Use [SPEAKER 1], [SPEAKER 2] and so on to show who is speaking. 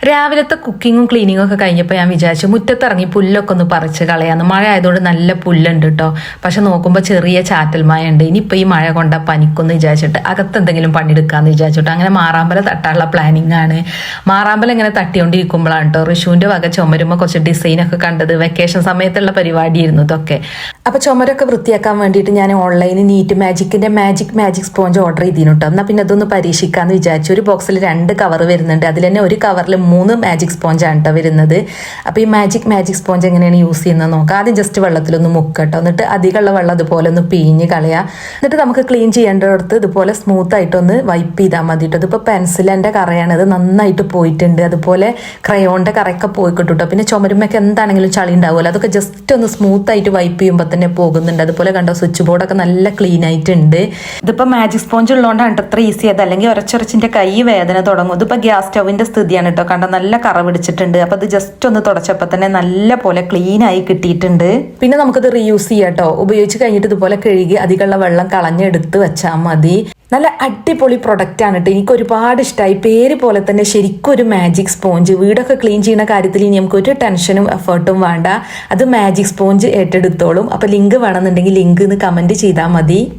[SPEAKER 1] രാവിലത്തെ കുക്കിങ്ങും ക്ലീനിങ്ങും ഒക്കെ കഴിഞ്ഞപ്പോൾ ഞാൻ വിചാരിച്ചു മുറ്റത്തിറങ്ങി പുല്ലൊക്കെ ഒന്ന് പറിച്ച് കളയാന്ന്. മഴ ആയതുകൊണ്ട് നല്ല പുല്ലുണ്ട് കേട്ടോ പക്ഷെ നോക്കുമ്പോൾ ചെറിയ ചാറ്റൽ മഴ ഉണ്ട് ഇനിയിപ്പോൾ ഈ മഴ കൊണ്ട പനിക്കൊന്ന് വിചാരിച്ചിട്ട് അകത്ത് എന്തെങ്കിലും പണിയെടുക്കാമെന്ന് വിചാരിച്ചിട്ട് അങ്ങനെ മാറാമ്പല തട്ടാനുള്ള പ്ലാനിങ് ആണ്. മാറാമ്പല ഇങ്ങനെ തട്ടിക്കൊണ്ടിരിക്കുമ്പോഴാണ് കേട്ടോ ഋഷുവിന്റെ വക ചുമരുമ്പോൾ കുറച്ച് ഡിസൈനൊക്കെ കണ്ടത്. വെക്കേഷൻ സമയത്തുള്ള പരിപാടിയായിരുന്നു ഇതൊക്കെ. അപ്പോൾ ചുമരൊക്കെ വൃത്തിയാക്കാൻ വേണ്ടിയിട്ട് ഞാൻ ഓൺലൈനിൽ നീറ്റ് മാജിക്കിന്റെ മാജിക് മാജിക് സ്പോഞ്ച് ഓർഡർ ചെയ്തിരുന്നു കേട്ടോ എന്നാൽ പിന്നെ അതൊന്ന് പരീക്ഷിക്കാമെന്ന് വിചാരിച്ചു. ഒരു ബോക്സിൽ രണ്ട് കവർ വരുന്നുണ്ട്. അതിൽ തന്നെ ഒരു കവറിൽ മൂന്ന് മാജിക് സ്പോഞ്ചാണ് കേട്ടോ വരുന്നത്. അപ്പോൾ ഈ മാജിക് മാജിക് സ്പോഞ്ച് എങ്ങനെയാണ് യൂസ് ചെയ്യുന്നത് നോക്കാം. ആദ്യം ജസ്റ്റ് വെള്ളത്തിലൊന്ന് മുക്കട്ടോ എന്നിട്ട് അധികമുള്ള വെള്ളം അതുപോലെ ഒന്ന് പിഴിഞ്ഞ് കളയുക എന്നിട്ട് നമുക്ക് ക്ലീൻ ചെയ്യേണ്ടടുത്ത് ഇതുപോലെ സ്മൂത്ത് ആയിട്ടൊന്ന് വൈപ്പ് ചെയ്താൽ മതി കേട്ടോ ഇതിപ്പോൾ പെൻസിലിന്റെ കറയാണ്. അത് നന്നായിട്ട് പോയിട്ടുണ്ട്. അതുപോലെ ക്രയോണിന്റെ കറയൊക്കെ പോയി കിട്ടും കേട്ടോ പിന്നെ ചുമരുമൊക്കെ എന്താണെങ്കിലും ചളി ഉണ്ടാവുമല്ലോ. അതൊക്കെ ജസ്റ്റ് ഒന്ന് സ്മൂത്ത് ആയിട്ട് വൈപ്പ് ചെയ്യുമ്പോൾ തന്നെ പോകുന്നുണ്ട്. അതുപോലെ കണ്ടോ സ്വിച്ച് ബോർഡൊക്കെ നല്ല ക്ലീൻ ആയിട്ടുണ്ട്. ഇതിപ്പോൾ മാജിക് സ്പോഞ്ച് ഉള്ളതുകൊണ്ടാണ് കേട്ടോ അത്ര ഈസി ആയത്. അല്ലെങ്കിൽ ഒരച്ചൊരച്ചിന്റെ കൈ വേദന തുടങ്ങും. ഇതിപ്പോൾ ഗ്യാസ് സ്റ്റൗവിന്റെ സ്ഥിതിയാണ് കേട്ടോ കണ്ടോ നല്ല കറ പിടിച്ചിട്ടുണ്ട് അപ്പോൾ ഇത് ജസ്റ്റ് ഒന്ന് തുടച്ചപ്പോൾ തന്നെ നല്ല പോലെ ക്ലീൻ ആയി കിട്ടിയിട്ടുണ്ട്. പിന്നെ നമുക്കിത് റീയൂസ് ചെയ്യാം കേട്ടോ ഉപയോഗിച്ച് കഴിഞ്ഞിട്ട് ഇതുപോലെ കഴുകി അധികമുള്ള വെള്ളം കളഞ്ഞെടുത്ത് വെച്ചാൽ മതി. നല്ല അടിപൊളി പ്രൊഡക്റ്റ് ആണ് കേട്ടോ എനിക്ക് ഒരുപാട് ഇഷ്ടമായി പേര് പോലെ തന്നെ ശരിക്കും ഒരു മാജിക് സ്പോഞ്ച് വീടൊക്കെ ക്ലീൻ ചെയ്യുന്ന കാര്യത്തിൽ ഇനി നമുക്ക് ഒരു ടെൻഷനും എഫേർട്ടും വേണ്ട. അത് മാജിക് സ്പോഞ്ച് ഏറ്റെടുത്തോളും. അപ്പോൾ ലിങ്ക് വേണമെന്നുണ്ടെങ്കിൽ ലിങ്ക് എന്ന് കമന്റ് ചെയ്താൽ മതി.